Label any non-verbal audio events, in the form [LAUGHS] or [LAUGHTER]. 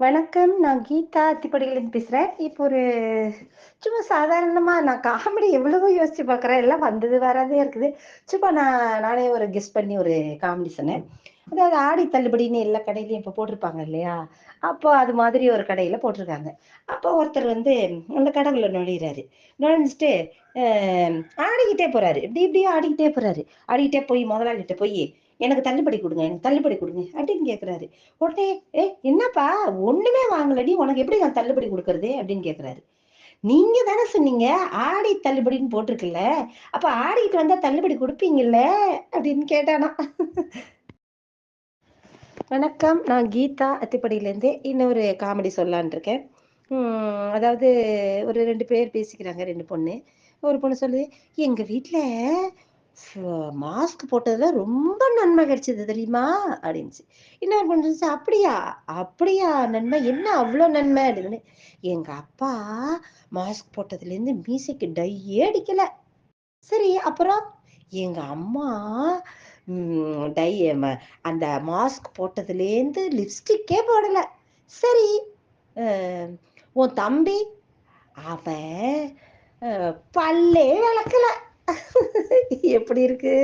வணக்கம். நான் கீதா அத்திப்படியிலேருந்து பேசுறேன். இப்போ ஒரு சும்மா சாதாரணமா நான் காமெடி எவ்வளவோ யோசிச்சு பார்க்குறேன். எல்லாம் வந்தது வராதே இருக்குது. சும்மா நான் நானே ஒரு கெஸ்ட் பண்ணி ஒரு காமெடி சொன்னேன். அதாவது ஆடி தள்ளுபடின்னு எல்லா கடையிலயும் இப்ப போட்டிருப்பாங்க இல்லையா? அப்போ அது மாதிரி ஒரு கடையில போட்டிருக்காங்க. அப்போ ஒருத்தர் வந்து அந்த கடைக்குள்ள நுழையிறாரு. நுழைஞ்சிட்டு ஆடிக்கிட்டே போறாரு. இப்படி இப்படியே ஆடிக்கிட்டே போறாரு. ஆடிக்கிட்டே போய் முதலாளிகிட்ட போய் "எனக்கு தள்ளுபடி கொடுங்க எனக்கு தள்ளுபடி கொடுங்க அப்படின்னு கேட்குறாரு. உடனே, ஏ என்னப்பா ஒண்ணுமே வாங்கலடி, உனக்கு எப்படி நான் தள்ளுபடி கொடுக்கறது அப்படின்னு கேட்குறாரு. "நீங்க தானே சொன்னீங்க, ஆடி தள்ளுபடின்னு போட்டிருக்குல்ல, அப்ப ஆடிக்கிட்டு வந்தா தள்ளுபடி கொடுப்பீங்கல்ல அப்படின்னு கேட்டானா வணக்கம். நான் கீதா அத்திப்படியிலேருந்து இன்னொரு காமெடி சொல்லலான்னு இருக்கேன். அதாவது ஒரு ரெண்டு பேர் பேசிக்கிறாங்க ரெண்டு பொண்ணு. ஒரு பொண்ணு சொல்லுது, "எங்க வீட்டில் மாஸ்க் போட்டதுல ரொம்ப நன்மை கிடைச்சது தெரியுமா?" அப்படின்ச்சு இன்னொரு பொண்ணு "அப்படியா? அப்படியா நன்மை? என்ன அவ்வளோ நன்மை?" அப்படின்னு "எங்க அப்பா மாஸ்க் போட்டதுலேருந்து மீசைக்கு டையே அடிக்கல." "சரி அப்புறம்?" "எங்க அம்மா டை ம அந்த மாஸ்க் போட்டதுலேருந்து லிப்ஸ்டிக்கே போடல." "சரி, உன் தம்பி?" "அவன் பல்லே வெளக்கல." [LAUGHS] எப்படி இருக்கு?